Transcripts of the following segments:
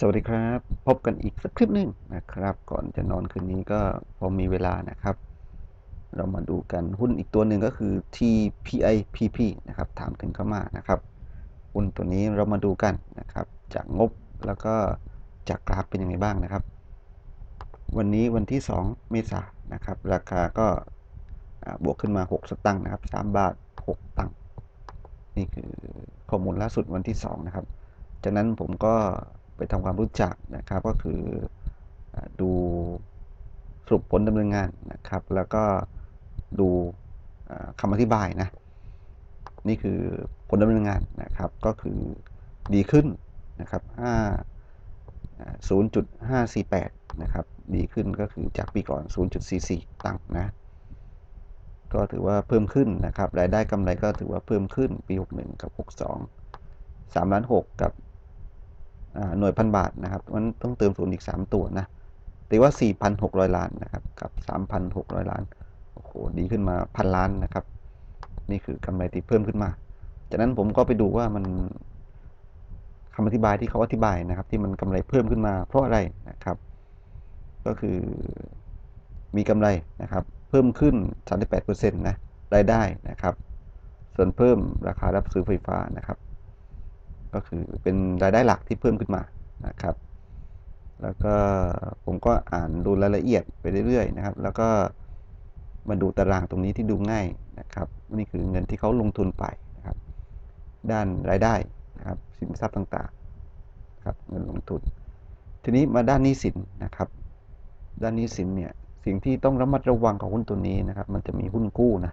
สวัสดีครับ พบกันอีกสักคลิปหนึ่งนะครับ ก่อนจะนอนคืนนี้ก็พอมีเวลานะครับ เรามาดูกันหุ้นอีกตัวหนึ่งก็คือ TPIPP นะครับถามถึงเข้ามานะครับหุ้นตัวนี้เรามาดูกันนะครับ จากงบแล้วก็จากกราฟเป็นยังไงบ้างนะครับ วันนี้วันที่ 2 เมษายนนะครับ ราคาก็บวกขึ้นมา 6 สตังค์นะครับ3บาท 6 ตังค์นี่คือข้อมูลล่าสุดวันที่ 2 นะครับ จากนั้นผมก็ ไปทำความรู้จักนะครับ ก็คืออดูสรุปผลดำเนินงานนะครับ แล้วก็ดูอ่าคำอธิบายนะ นี่คือผลดำเนินงานนะครับ ก็คือดีขึ้นนะครับ5อ่า0.548นะครับ ดีขึ้นก็คือจากปีก่อน 0.44 ตังค์นะ ก็ถือว่าเพิ่มขึ้นนะครับ รายได้กำไรก็ถือว่าเพิ่มขึ้นปี 61 กับ 62 3ล้าน6กับ หน่วยพันบาทนะครับมันต้องเติมศูนย์อีก 3 ตัวนะตีว่า 4,600 ล้านนะครับกับ 3,600 ล้านโอ้โหดีขึ้นมาพันล้านนะครับ นี่คือกำไรที่เพิ่มขึ้นมา จากนั้นผมก็ไปดูว่ามันคำอธิบายที่เขาอธิบายนะครับ ที่มันกำไรเพิ่มขึ้นมา เพราะอะไรนะครับ ก็คือมีกำไรนะครับ เพิ่มขึ้น 38%นะรายได้นะครับ ส่วนเพิ่มราคารับซื้อไฟฟ้านะครับ ก็คือเป็นรายได้หลักที่เพิ่มขึ้นมานะครับ แล้วก็ผมก็อ่านดูรายละเอียดไปเรื่อยๆนะครับ แล้วก็มาดูตารางตรงนี้ที่ดูง่ายนะครับนี่คือเงินที่เขาลงทุนไปนะครับ ด้านรายได้นะครับสินทรัพย์ต่างๆครับเงินลงทุน ทีนี้มาด้านหนี้สินนะครับ ด้านหนี้สินเนี่ยสิ่งที่ต้องระมัดระวังของหุ้นตัวนี้นะครับ มันจะมีหุ้นกู้นะ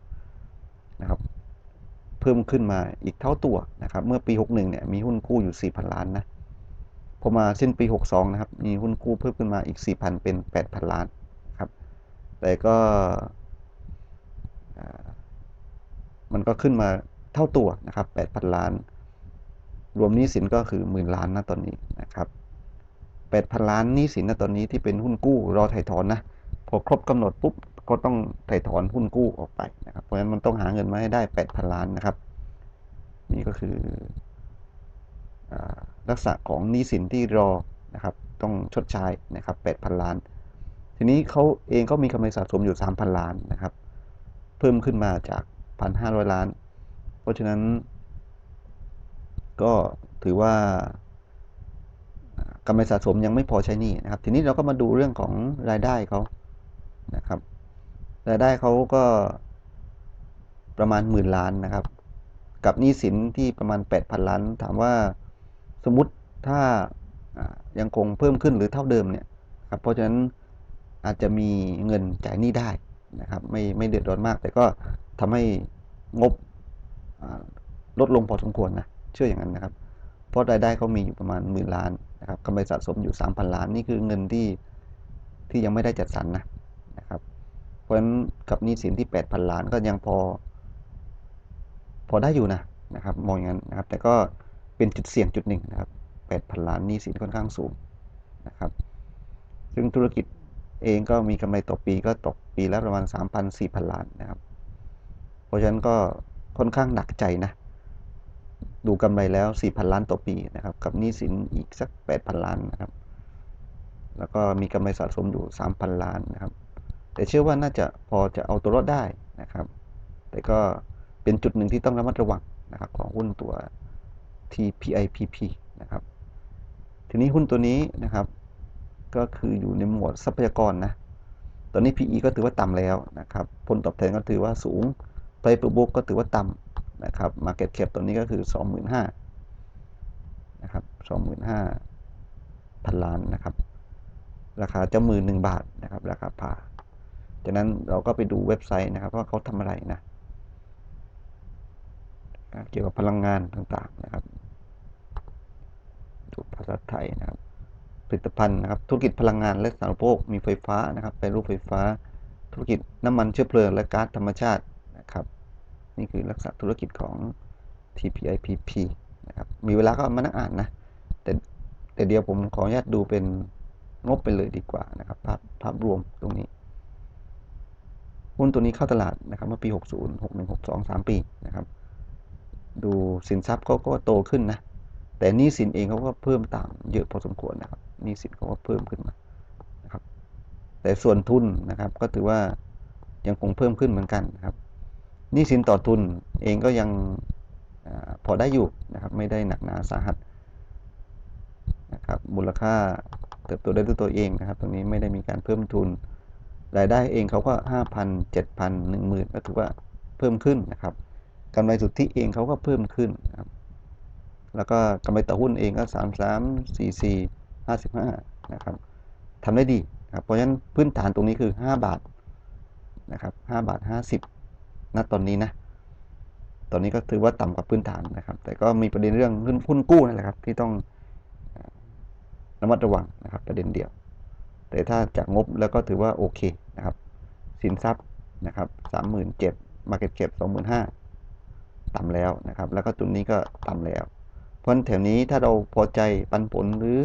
นะครับ เพิ่มขึ้นมาอีกเท่าตัวนะครับ เมื่อปี 61 เนี่ยมีหุ้นกู้อยู่ 4,000 ล้านนะพอมาสิ้นปี 62 นะครับ มีหุ้นกู้เพิ่มขึ้นมาอีก 4,000 เป็น 8,000 ล้านครับ แต่ก็มันก็ขึ้นมาเท่าตัวนะครับ 8,000 ล้าน รวมหนี้สินก็คือหมื่นล้านนะตอนนี้นะครับ 8,000 ล้านหนี้สินนะตอนนี้ที่เป็นหุ้นกู้รอถ่ายถอนนะ พอครบกำหนดปุ๊บก็ต้องถ่ายถอนหุ้นกู้ออกไปนะครับ เพราะฉะนั้นมันต้องหาเงินมาให้ได้8,000ล้านนะครับ นี่ก็คือลักษณะของหนี้สินที่รอนะครับ ต้องชดใช้นะครับ8,000ล้าน ทีนี้เขาเองก็มีกำไรสะสมอยู่3,000ล้านนะครับ เพิ่มขึ้นมาจาก1,500ล้าน เพราะฉะนั้น ก็ถือว่ากำไรสะสมยังไม่พอใช้นี้นะครับ ทีนี้เราก็มาดูเรื่องของรายได้เขา รายได้เขาก็ประมาณหมื่นล้านนะครับ กับหนี้สินที่ประมาณ 8,000 ล้าน ถามว่าสมมติถ้ายังคงเพิ่มขึ้นหรือเท่าเดิมเนี่ยครับเพราะฉะนั้นอาจจะมีเงินจ่ายหนี้ได้นะครับไม่ไม่เดือดร้อนมาก แต่ก็ทำให้งบลดลงพอสมควรนะเชื่ออย่างนั้นนะครับ เพราะรายได้เขามีอยู่ประมาณหมื่นล้านนะครับกำไรสะสมอยู่ 3,000 ล้าน นี่คือเงินที่ที่ยังไม่ได้จัดสรรนะนะครับ ราะฉะนั้นกับหนี้สินที่ 8,000 ล้านก็ยังพอ พอได้อยู่นะนะครับมองอย่างนั้นนะครับ แต่ก็เป็นจุดเสี่ยงจุดหนึ่งนะครับ 8,000 ล้านหนี้สินค่อนข้างสูงนะครับ ซึ่งธุรกิจเองก็มีกำไรต่อปีก็ตกปีละประมาณ 3,000-4,000 ล้านนะครับ เพราะฉะนั้นก็ค่อนข้างหนักใจนะ ดูกำไรแล้ว 4,000 ล้านต่อปีนะครับ กับหนี้สินอีกสัก 8,000 ล้านนะครับ แล้วก็มีกำไรสะสมอยู่ 3,000 ล้านนะครับ แต่เชื่อว่าน่าจะพอจะเอาตัวรอดได้นะครับ แต่ก็เป็นจุดหนึ่งที่ต้องระมัดระวังนะครับของหุ้นตัว TPIPP นะครับ ทีนี้หุ้นตัวนี้นะครับ ก็คืออยู่ในหมวดทรัพยากรนะ ตอนนี้ PE ก็ถือว่าต่ำแล้วนะครับ ผลตอบแทนก็ถือว่าสูง Price per book ก็ถือว่าต่ำนะครับ Market cap ตัวนี้ก็คือ 25,000นะครับ25,000พันล้านนะครับ ราคาเจ้ามือ1บาทนะครับ ราคาพา จากนั้นเราก็ไปดูเว็บไซต์นะครับว่าเขาทำอะไรนะเกี่ยวกับพลังงานต่างๆนะครับดูภาษาไทยนะครับ ผลิตภัณฑ์นะครับ ธุรกิจพลังงานและสาธารณูปโภคมีไฟฟ้านะครับแปรูปไฟฟ้า ธุรกิจน้ำมันเชื้อเพลิงและก๊าซธรรมชาตินะครับ นี่คือลักษณะธุรกิจของ TPIPP นะครับ มีเวลาก็มานั่งอ่านนะ แต่แต่เดียวผมขออนุญาตดูเป็นงบไปเลยดีกว่านะครับ ภาพภาพรวมตรงนี้ หุ้นตัวนี้เข้าตลาดนะครับเมื่อปี 60 61 62 3 ปีนะครับ ดูสินทรัพย์ก็ก็โตขึ้นนะ แต่นี้สินเองเขาก็เพิ่มตามเยอะพอสมควรนะครับนี้สินเขาก็เพิ่มขึ้นมานะครับ แต่ส่วนทุนนะครับก็ถือว่ายังคงเพิ่มขึ้นเหมือนกันนะครับนี้สินต่อทุนเองก็ยังอพอได้อยู่นะครับ ไม่ได้หนักหนาสาหัสนะครับมูลค่าเติบโตได้ด้วยตัวเองนะครับ ตรงนี้ไม่ได้มีการเพิ่มทุน รายได้เองเขาก็ห้าพันเจ็ดพันหนึ่งหมื่นก็ถือว่าเพิ่มขึ้นนะครับกำไรสุทธิเองเขาก็เพิ่มขึ้นครับแล้วก็กำไรต่อหุ้นเองก็สามสามสี่สี่ห้าสิบห้านะครับทำได้ดีครับเพราะฉะนั้นพื้นฐานตรงนี้คือห้าบาทนะครับห้าบาทห้าสิบณตอนนี้นะ ตอนนี้ก็ถือว่าต่ำกว่าพื้นฐานนะครับ แต่ก็มีประเด็นเรื่องหุ้นหุ้นกู้นั่นแหละครับ ที่ต้องระมัดระวังนะครับประเด็นเดียว แต่ถ้าจากงบแล้วก็ถือว่าโอเคนะครับ สินทรัพย์นะครับสามหมื่นเจ็ดมาเก็ตเก็บสองหมื่นห้าต่ำแล้วนะครับ แล้วก็ตัวนี้ก็ต่ำแล้ว เพราะฉะนั้นแถวนี้ถ้าเราพอใจปันผลหรือ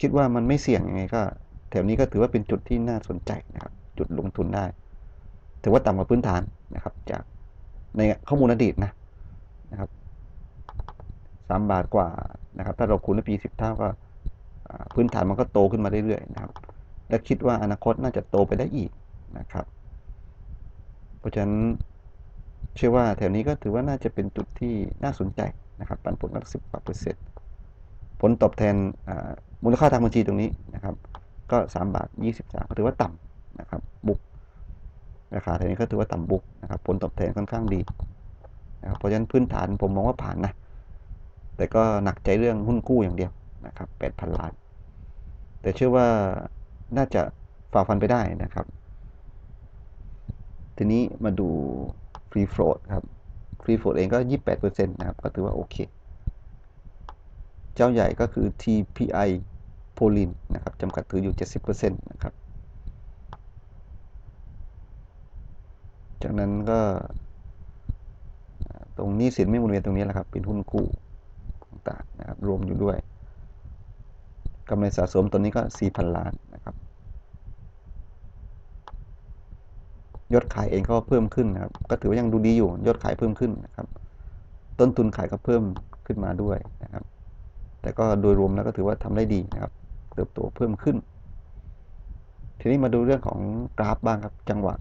คิดว่ามันไม่เสี่ยงยังไงก็ แถวนี้ก็ถือว่าเป็นจุดที่น่าสนใจนะครับ จุดลงทุนได้ ถือว่าต่ำกว่าพื้นฐานนะครับ จากในข้อมูลอดีตนะนะครับสามบาทกว่านะครับ ถ้าเราคูณด้วยปีสิบเท่าก็ พื้นฐานมันก็โตขึ้นมาเรื่อยๆนะครับ และคิดว่าอนาคตน่าจะโตไปได้อีกนะครับ เพราะฉะนั้นเชื่อว่าแถวนี้ก็ถือว่าน่าจะเป็นจุดที่น่าสนใจนะครับ ปันผลสักสิบกว่าเปอร์เซ็นต์ผลตอบแทนมูลค่าทางบัญชีตรงนี้นะครับ ก็สามบาทยี่สิบสามก็ถือว่าต่ำนะครับ บุกราคาแถวนี้ก็ถือว่าต่ำบุกนะครับ ผลตอบแทนค่อนข้างดีนะครับเพราะฉะนั้นพื้นฐานผมมองว่าผ่านนะแต่ก็หนักใจเรื่องหุ้นกู้อย่างเดียวนะครับแปดพันล้าน แต่เชื่อว่าน่าจะฝ่าฟันไปได้นะครับ ทีนี้มาดูฟรีโฟลดครับฟรีโฟลดเองก็ 28%นะครับ ก็ถือว่าโอเค เจ้าใหญ่ก็คือ TPI โพลินนะครับจำกัดถืออยู่ 70%นะครับ จากนั้นก็ตรงนี้สินไม่หมุนเวียนตรงนี้แหละครับ เป็นหุ้นกู้ต่างๆนะครับ รวมอยู่ด้วย กำไรสะสมตัวนี้ก็ 4,000 ล้านนะครับ ยอดขายเองก็เพิ่มขึ้นนะครับ ก็ถือว่ายังดูดีอยู่ ยอดขายเพิ่มขึ้นนะครับ ต้นทุนขายก็เพิ่มขึ้นมาด้วยนะครับ แต่ก็โดยรวมแล้วก็ถือว่าทำได้ดีนะครับ เติบโตเพิ่มขึ้น ทีนี้มาดูเรื่องของกราฟบ้างครับ จังหวะ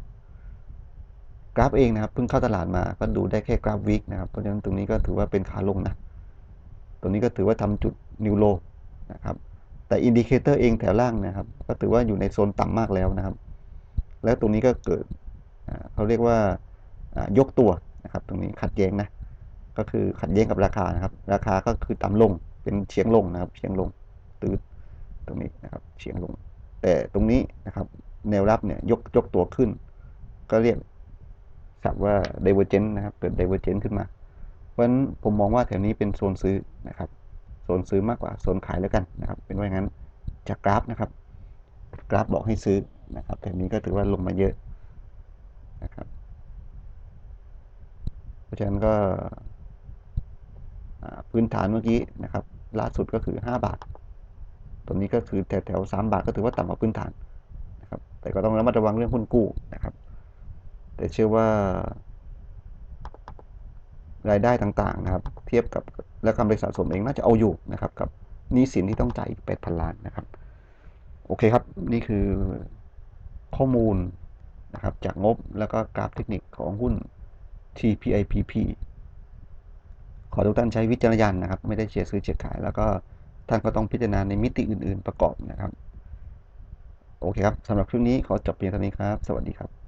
กราฟเองนะครับเพิ่งเข้าตลาดมา ก็ดูได้แค่กราฟวิกนะครับ เพราะฉะนั้นตรงนี้ก็ถือว่าเป็นขาลงนะตรงนี้ก็ถือว่าทำจุดนิวโลนะครับ แต่อินดิเคเตอร์เองแถวล่างนะครับ ก็ถือว่าอยู่ในโซนต่ำมากแล้วนะครับ แล้วตรงนี้ก็เกิดเขาเรียกว่ายกตัวนะครับ ตรงนี้ขัดแย้งนะ ก็คือขัดแย้งกับราคานะครับ ราคาก็คือต่ำลงเป็นเฉียงลงนะครับ เฉียงลงตืดตรงนี้นะครับ เฉียงลง แต่ตรงนี้นะครับ แนวรับเนี่ยยกยกตัวขึ้น ก็เรียกศัพท์ว่า divergence นะครับ เกิด divergence ขึ้นมา เพราะฉะนั้นผมมองว่าแถวนี้เป็นโซนซื้อนะครับ โซนซื้อมากกว่าโซนขายแล้วกันนะครับ เป็นว่าอย่างนั้นจากกราฟนะครับ กราฟบอกให้ซื้อนะครับแถวนี้ก็ถือว่าลงมาเยอะนะครับ เพราะฉะนั้นก็พื้นฐานเมื่อกี้นะครับ ล่าสุดก็คือ 5 บาท ตรงนี้ก็คือแถวแถวๆ3บาทก็ถือว่าต่ำกว่าพื้นฐานนะครับ แต่ก็ต้องระมัดระวังเรื่องหุ้นกู้นะครับ แต่เชื่อว่า รายได้ต่างๆนะครับ เทียบกับและกำไรสะสมเองน่าจะเอาอยู่นะครับกับหนี้สินที่ต้องจ่ายอีก8,000ล้านนะครับ โอเคครับ นี่คือข้อมูลนะครับจากงบแล้วก็กราฟเทคนิคของหุ้น TPIPP ขอทุกท่านใช้วิจารณญาณนะครับ ไม่ได้เชียร์ซื้อเชียร์ขาย แล้วก็ท่านก็ต้องพิจารณาในมิติอื่น ๆ ประกอบนะครับ โอเคครับสำหรับคลิปนี้ขอจบเพียงเท่านี้ครับ สวัสดีครับ